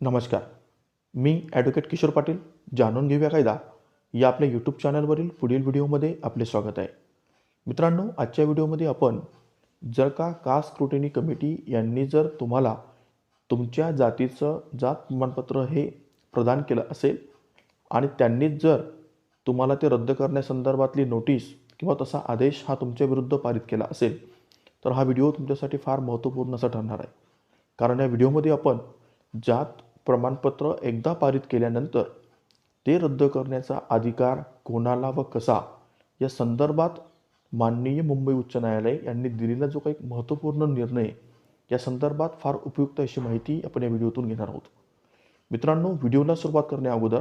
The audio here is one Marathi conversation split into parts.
नमस्कार. मी ॲडव्होकेट किशोर पाटील जाणून घेऊया कायदा. या आपल्या यूट्यूब चॅनलवरील पुढील व्हिडिओमध्ये आपले स्वागत आहे. मित्रांनो आजच्या व्हिडिओमध्ये आपण जर का कास्ट स्क्रुटिनी कमिटी यांनी जर तुम्हाला तुमच्या जातीचं जात प्रमाणपत्र हे प्रदान केलं असेल आणि त्यांनीच जर तुम्हाला ते रद्द करण्यासंदर्भातली नोटीस किंवा तसा आदेश हा तुमच्या विरुद्ध पारित केला असेल तर हा व्हिडिओ तुमच्यासाठी फार महत्त्वपूर्ण असा ठरणार आहे. कारण या व्हिडिओमध्ये आपण जात प्रमाणपत्र एकदा पारित केल्यानंतर ते रद्द करण्याचा अधिकार कोणाला व कसा? या संदर्भात माननीय मुंबई उच्च न्यायालय यांनी दिलेला जो काही महत्त्वपूर्ण निर्णय या संदर्भात फार उपयुक्त अशी माहिती आपण या व्हिडिओतून घेणार आहोत. मित्रांनो व्हिडिओला सुरुवात करण्या अगोदर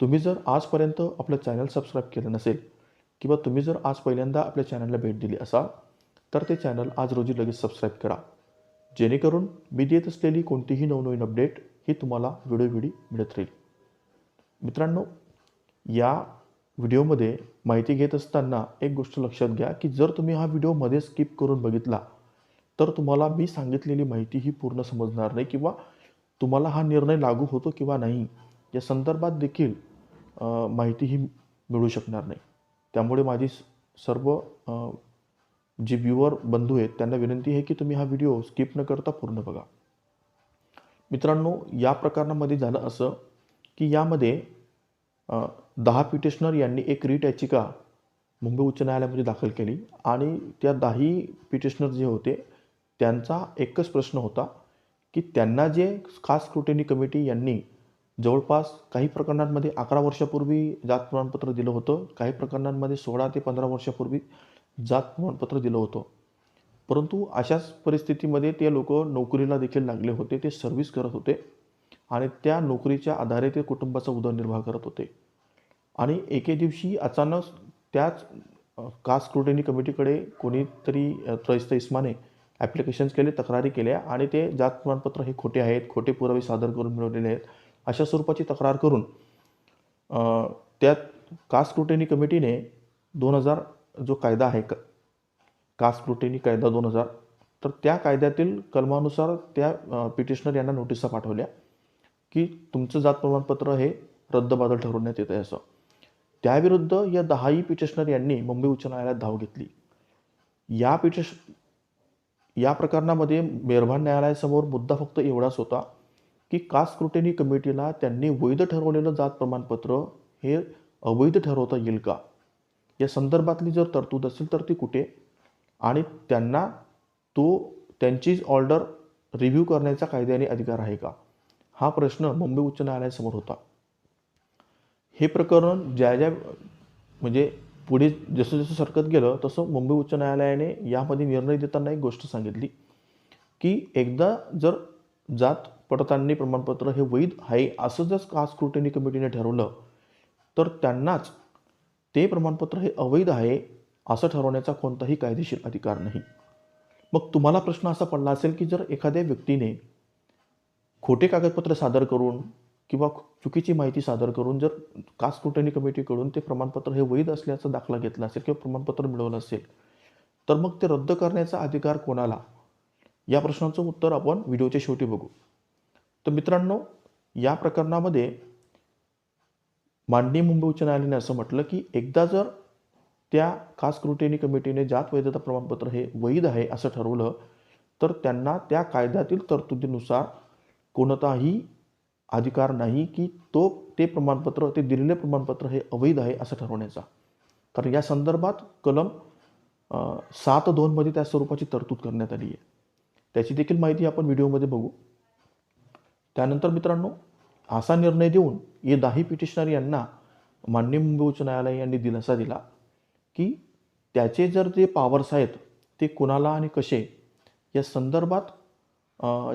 तुम्ही जर आजपर्यंत आपलं चॅनल सबस्क्राईब केलं नसेल किंवा तुम्ही जर आज पहिल्यांदा आपल्या चॅनलला भेट दिली असाल तर ते चॅनल आज रोजी लगेच सबस्क्राईब करा. जेणेकरून मी देत असलेली कोणतीही नवनवीन अपडेट ही तुम्हाला वेळोवेळी मिळत राहील. मित्रांनो या व्हिडिओमध्ये माहिती घेत असताना एक गोष्ट लक्षात घ्या की जर तुम्ही हा व्हिडिओमध्ये स्किप करून बघितला तर तुम्हाला मी सांगितलेली माहिती ही पूर्ण समजणार नाही किंवा तुम्हाला हा निर्णय लागू होतो किंवा नाही या संदर्भात देखील माहिती ही मिळू शकणार नाही. त्यामुळे माझी स- सर्व जे व्ह्युअर बंधू आहेत त्यांना विनंती आहे की तुम्ही हा व्हिडिओ स्किप न करता पूर्ण बघा. मित्रांनो या प्रकरणामध्ये झालं असं की यामध्ये दहा पिटिशनर यांनी एक रीट याचिका मुंबई उच्च न्यायालयामध्ये दाखल केली आणि त्या दहाही पिटिशनर जे होते त्यांचा एकच प्रश्न होता की त्यांना जे खास स्क्रुटिनी कमिटी यांनी जवळपास काही प्रकरणांमध्ये अकरा वर्षापूर्वी जात प्रमाणपत्र दिलं होतं काही प्रकरणांमध्ये सोळा ते पंधरा वर्षापूर्वी जात प्रमाणपत्र दिलं होतं. परंतु अशाच परिस्थितीमध्ये ते लोक नोकरीला देखील लागले होते ते सर्व्हिस करत होते आणि त्या नोकरीच्या आधारे ते कुटुंबाचा उदरनिर्वाह करत होते. आणि एके दिवशी अचानक त्याच कास्ट स्क्रुटिनी कमिटीकडे कोणीतरी त्रैस्त इस्माने ॲप्लिकेशन्स केले तक्रारी केल्या आणि ते जात प्रमाणपत्र हे खोटे आहेत खोटे पुरावे सादर करून मिळवलेले आहेत अशा स्वरूपाची तक्रार करून त्यात कास्ट स्क्रुटिनी कमिटीने दोन हजार जो कायदा आहे क कास्ट कायदा दोन हजार तर त्या कायद्यातील कलमानुसार त्या पिटिशनर यांना नोटिसा पाठवल्या की तुमचं जात प्रमाणपत्र हे रद्दबादल ठरवण्यात येत आहे असं. त्याविरुद्ध या दहाही पिटिशनर यांनी मुंबई उच्च न्यायालयात धाव घेतली. या पिटिश या प्रकरणामध्ये मेहरबान न्यायालयासमोर मुद्दा फक्त एवढाच होता की कास्ट स्क्रुटिनी कमिटीला त्यांनी वैध ठरवलेलं जात प्रमाणपत्र हे अवैध ठरवता येईल का? या संदर्भातली जर तरतूद असेल तर ती कुठे? आणि त्यांना तो त्यांची ऑर्डर रिव्ह्यू करण्याचा कायद्याने अधिकार आहे का? हा प्रश्न मुंबई उच्च न्यायालयासमोर होता. हे प्रकरण ज्या ज्या म्हणजे पुढे जसं जसं सरकत गेलं तसं मुंबई उच्च न्यायालयाने यामध्ये निर्णय देताना एक गोष्ट सांगितली की एकदा जर जात पडताळणी प्रमाणपत्र हे वैध आहे असं जर का स्क्रुटिनी कमिटीने ठरवलं तर त्यांनाच ते प्रमाणपत्र हे अवैध आहे असं ठरवण्याचा कोणताही कायदेशीर अधिकार नाही. मग तुम्हाला प्रश्न असा पडला असेल की जर एखाद्या व्यक्तीने खोटे कागदपत्र सादर करून किंवा चुकीची माहिती सादर करून जर कास्ट स्क्रुटनी कमिटीकडून ते प्रमाणपत्र हे वैध असल्याचा दाखला घेतला असेल किंवा प्रमाणपत्र मिळवलं असेल तर मग ते रद्द करण्याचा अधिकार कोणाला? या प्रश्नाचं उत्तर आपण व्हिडिओच्या शेवटी बघू. तर मित्रांनो या प्रकरणामध्ये माननीय मुंबई उच्च न्यायालयाने असं म्हटलं की एकदा जर त्या खास स्क्रुटिनी कमिटीने जात वैधता प्रमाणपत्र हे वैध आहे असं ठरवलं तर त्यांना त्या कायद्यातील तरतुदीनुसार कोणताही अधिकार नाही की तो ते प्रमाणपत्र ते दिलेले प्रमाणपत्र हे अवैध आहे असं ठरवण्याचा. कारण या संदर्भात कलम सात दोनमध्ये त्या स्वरूपाची तरतूद करण्यात आली आहे. त्याची देखील माहिती आपण व्हिडिओमध्ये बघू. त्यानंतर मित्रांनो असा निर्णय देऊन ये दाही पिटिशनर यांना मान्य मुंबई उच्च न्यायालय यांनी दिलासा दिला. की त्याचे जर जे पावर्स आहेत ते कुणाला आणि कसे या संदर्भात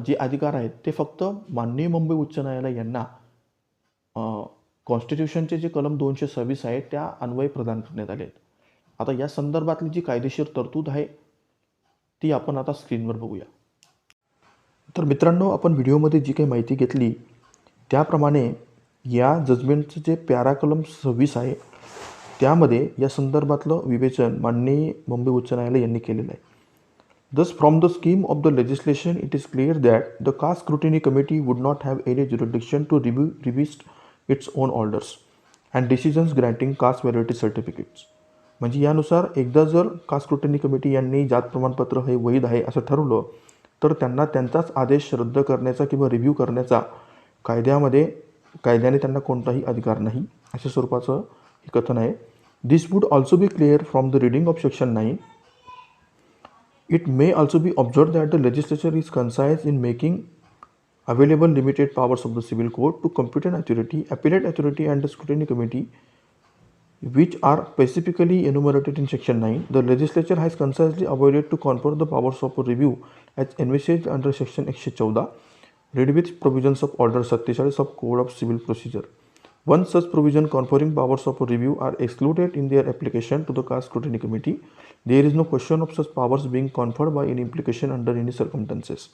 जे अधिकार आहेत ते फक्त माननीय मुंबई उच्च न्यायालय यांना कॉन्स्टिट्यूशनचे जे कलम दोनशे सव्वीस आहे त्या अन्वय प्रदान करण्यात आले आहेत. आता या संदर्भातली जी कायदेशीर तरतूद आहे ती आपण आता स्क्रीनवर बघूया. तर मित्रांनो आपण व्हिडिओमध्ये जी काही माहिती घेतली त्याप्रमाणे या जजमेंटचं जे पॅरा कलम सव्वीस आहे त्यामध्ये या संदर्भातलं विवेचन माननीय बॉम्बे उच्च न्यायालय यांनी केलेलं आहे. Thus from the scheme of the legislation it is clear that the caste scrutiny committee would not have any jurisdiction to review revisit its own orders and decisions granting caste verity certificates म्हणजे यानुसार एकदा जर कास्ट स्क्रुटिनी कमिटी यांनी जात प्रमाणपत्र हे वैध आहे असं ठरवलं तर त्यांना त्यांचाच आदेश रद्द करण्याचा किंवा रिव्ह्यू करण्याचा कायद्यामध्ये कायद्याने त्यांना कोणताही अधिकार नाही अशा स्वरूपाचं हे कथन आहे this would also be clear from the reading of section nine It may also be observed that the legislature is concise in making available limited powers of the civil court to competent authority, appellate authority, and the scrutiny committee, which are specifically enumerated in section 9. The legislature has concisely avoided to confer the powers of review as envisaged under section 114, read with provisions of order 47 of Code of Civil Procedure. One such provision conferring powers of review are excluded in their application to the caste scrutiny committee, there is no question of such powers being conferred by any implication under any circumstances.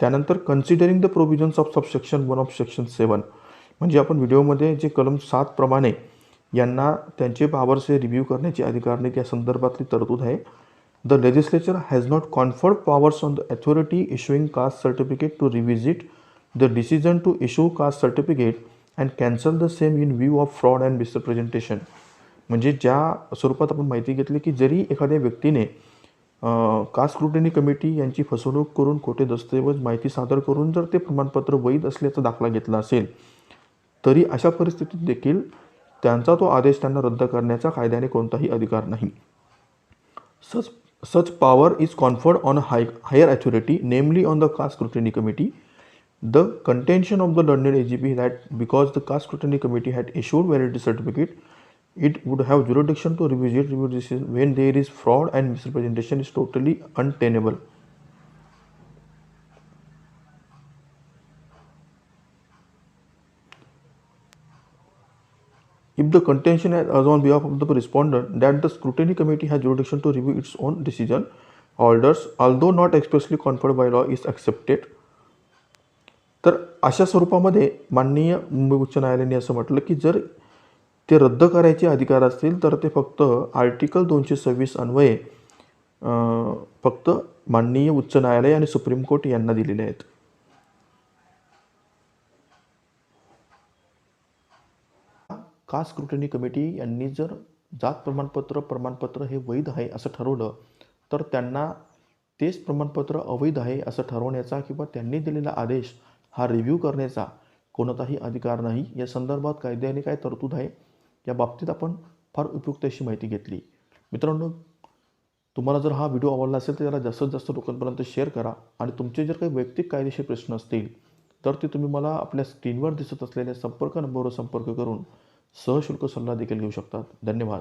त्यानंतर considering the provisions of subsection one of section seven म्हणजे आपण व्हिडिओमध्ये जे कलम सात प्रमाणे यांना त्यांचे पॉवर्स हे रिव्ह्यू करण्याचे अधिकार नाही त्या संदर्भातली तरतूद आहे the legislature has not conferred powers on the authority issuing caste certificate to revisit the decision to issue caste certificate and cancel the same in view of fraud and misrepresentation म्हणजे ज्या स्वरूपात आपण माहिती घेतली की जरी एखाद्या व्यक्तीने कास्ट स्क्रुटनी कमिटी यांची फसवणूक करून खोटे दस्तऐवज माहिती सादर करून जर ते प्रमाणपत्र वैध असल्याचा दाखला घेतला असेल तरी अशा परिस्थितीत देखील त्यांचा तो आदेश त्यांना रद्द करण्याचा कायद्याने कोणताही अधिकार नाही. Such such power is conferred on high higher authority namely on the caste scrutiny committee The contention of the learned AGP that because the caste scrutiny committee had issued validity certificate, it would have jurisdiction to revisit review decision when there is fraud and misrepresentation is totally untenable. If the contention is on behalf of the respondent that the scrutiny committee has jurisdiction to review its own decision, orders, although not expressly conferred by law, is accepted. तर अशा स्वरूपामध्ये माननीय मुंबई उच्च न्यायालयाने असं म्हटलं की जर ते रद्द करायचे अधिकार असतील तर ते फक्त आर्टिकल दोनशे सव्वीस अन्वये फक्त माननीय उच्च न्यायालय आणि सुप्रीम कोर्ट यांना दिलेले आहेत. का स्क्रुटनी कमिटी यांनी जर जात प्रमाणपत्र प्रमाणपत्र हे वैध आहे असं ठरवलं तर त्यांना तेच प्रमाणपत्र अवैध आहे असं ठरवण्याचा किंवा त्यांनी दिलेला आदेश हा रिव्ह्यू करण्याचा कोणताही अधिकार नाही. या संदर्भात कायद्याने काय तरतूद आहे या बाबतीत आपण फार उपयुक्त अशी माहिती घेतली. मित्रांनो तुम्हाला जर हा व्हिडिओ आवडला असेल तर त्याला जास्तीत जास्त लोकांपर्यंत शेअर करा आणि तुमचे जर काही वैयक्तिक कायदेशीर प्रश्न असतील तर ते तुम्ही मला आपल्या स्क्रीनवर दिसत असलेल्या संपर्क नंबरवर संपर्क करून सहशुल्क सल्ला देखील घेऊ शकतात. धन्यवाद.